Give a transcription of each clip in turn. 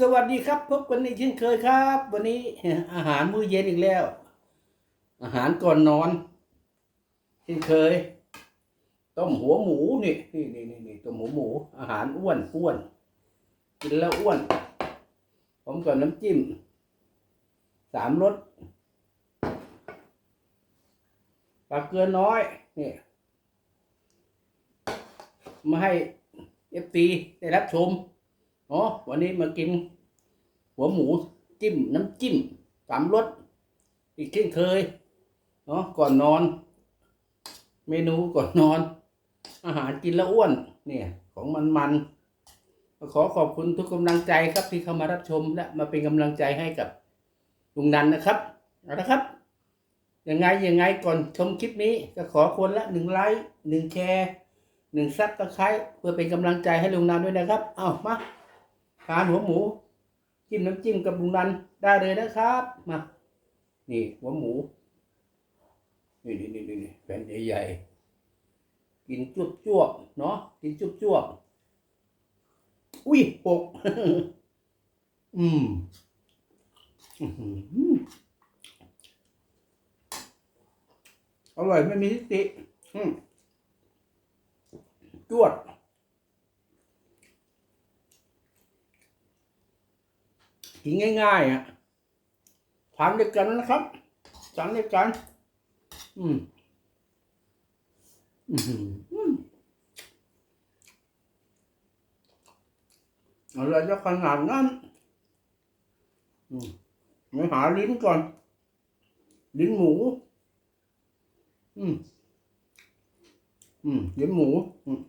สวัสดีครับ พบกันอีกเช่นเคยครับ วันนี้อาหารมื้อเย็นอีกแล้ว อาหารก่อนนอน เช่นเคย ต้มหัวหมูนี่นี่นี่นี่นี่ต้มหัวหมู อาหารอ้วนอ้วน กินแล้วอ้วนผมกับน้ำจิ้มสามรสปลาเกลือน้อยนี่มาให้เอฟซีได้รับชม อ๋อวันนี้มากิน หัวหมูจิ้มน้ำจิ้มสามรสอีกเช่นเคยเนาะก่อนนอน เมนูก่อนนอน อาหารกินแล้วอ้วน เนี่ย ของมันมันๆขอขอบคุณทุกกำลังใจครับที่เข้ามารับชมและมาเป็นกำลังใจให้กับลุงนันนะครับเอาละครับยังไงยังไงก่อนชมคลิปนี้ ก็ขอคนละหนึ่งไลค์หนึ่งแชร์หนึ่งซับสไครต์เพื่อเป็นกำลังใจให้ลุงนันด้วยนะครับ เอามา ทานหัวหมู จิ้มน้ำจิ้มกับลุงนันได้เลยนะครับมานี่หัวหมู นี่นี่นี่นี่แผ่นใหญ่ๆกินจุบจวบเนาะกินจุบจวบอุ้ยปกอืมอือหืออร่อยไม่มีทิฏฐิจวด กินง่ายๆอะทานด้วยกันนะครับทานด้วยกัน อืมอืมอะไรจะขนาดนั้นอืมไม่หาลิ้นก่อน ลิ้นหมู อืม อืม ลิ้นหมู อืม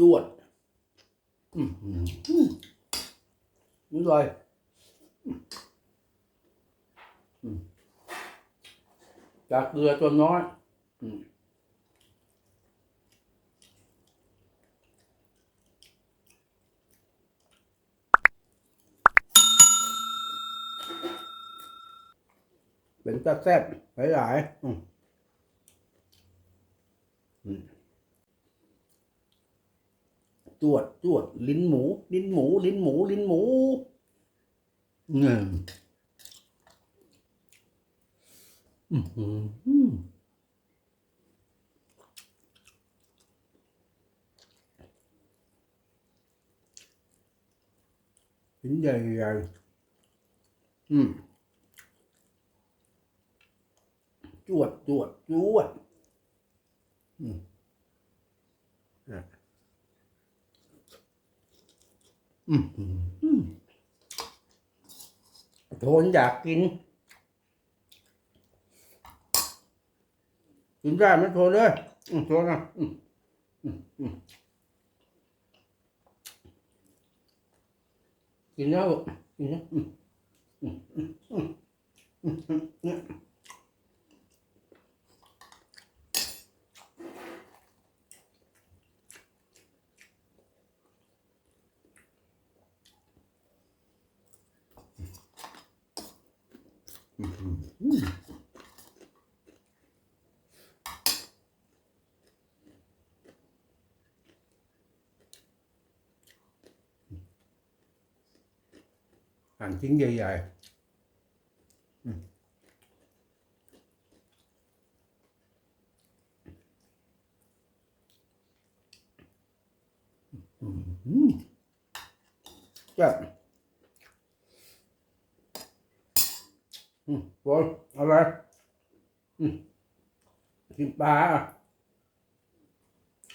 จวดอืมอืมอืมนี่เลยจากเกลือตัวน้อย อืมเป็นตาแซ่บหลายๆอืม อืมจวดจวดลิ้นหมู ลิ้นหมู ลิ้นหมู ลิ้นหมูเงี้ยอือหือลิ้นใหญ่ใหญ่อืมจวดจวดจวดอืม อืมอืมโทนอยากกิน กินได้ไหมโทนเลยอืมโทนอะอืมอืมอืมกินแล้วกินแล้วอืมอืมอืมอืมอืม hành chiến như vậy ừ. Yeah. อืนอะไรกินปลา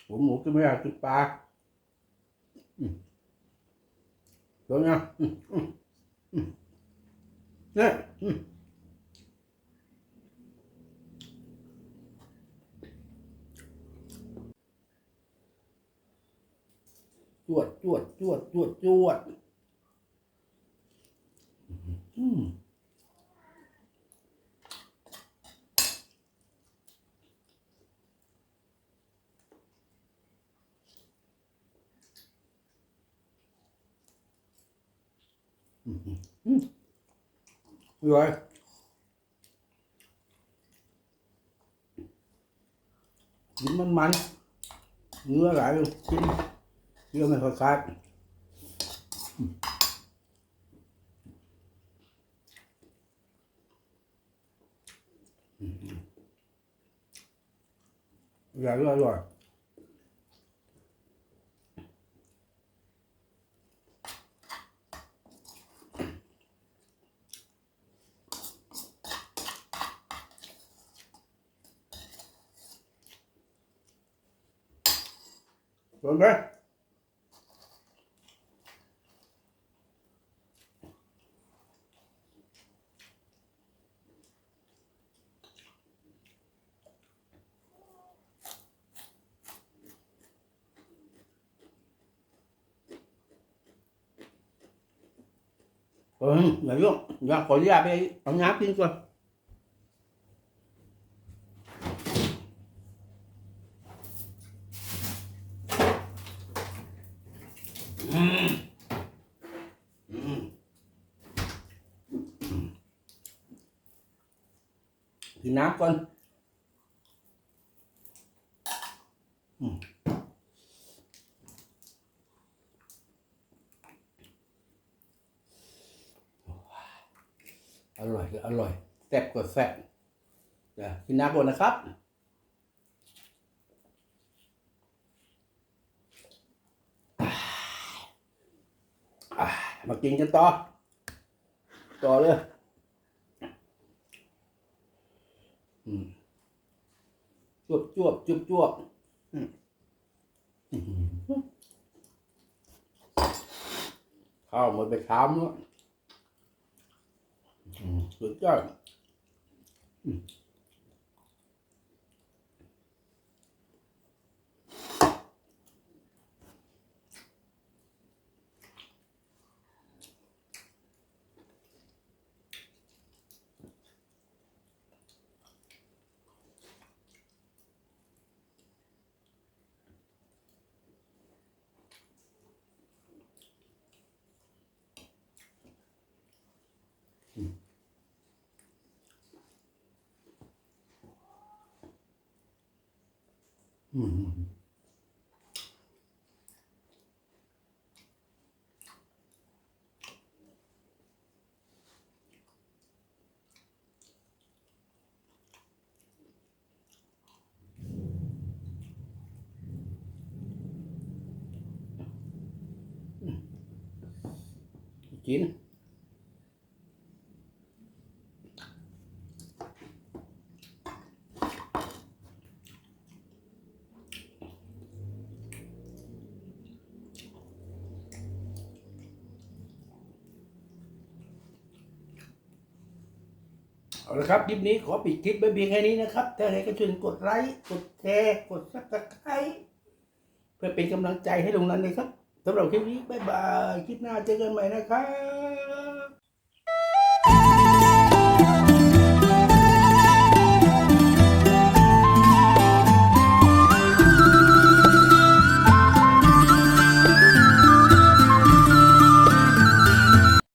ผมหมูกินไม่ได้กินปลาตัวยงามเนี่ยจวดจวดจวดจวดจวดอืม rồi กินมันมันเนื้อหลายเลยกินเนื้อไม่ค่อยขาดอร่อยอร่อย Vâng đấy. Ừ, lấy dụng, dạ có gì à bây, ông nháp tin rồi coi. thì nắp con Ừ. อร่อยอร่อยแซ่บกว่าแซ่บเดี๋ยวกินน้ำก่อนนะครับ มากินกันต่อ ต่อเลยจวบจวบจวบจวบข้าวหมดไปชามแล้วสุดยอด อืมอืมกิน เอา ละครับคลิปนี้ขอปิดคลิปไว้เพียงแค่นี้นะครับ ถ้าใครก็ช่วยกดไลค์กดแชร์กดซับสไครต์เพื่อเป็นกำลังใจให้ลงนันเลยครับสำหรับคลิปนี้บ๊ายบายคลิปหน้าเจอกันใหม่นะครับ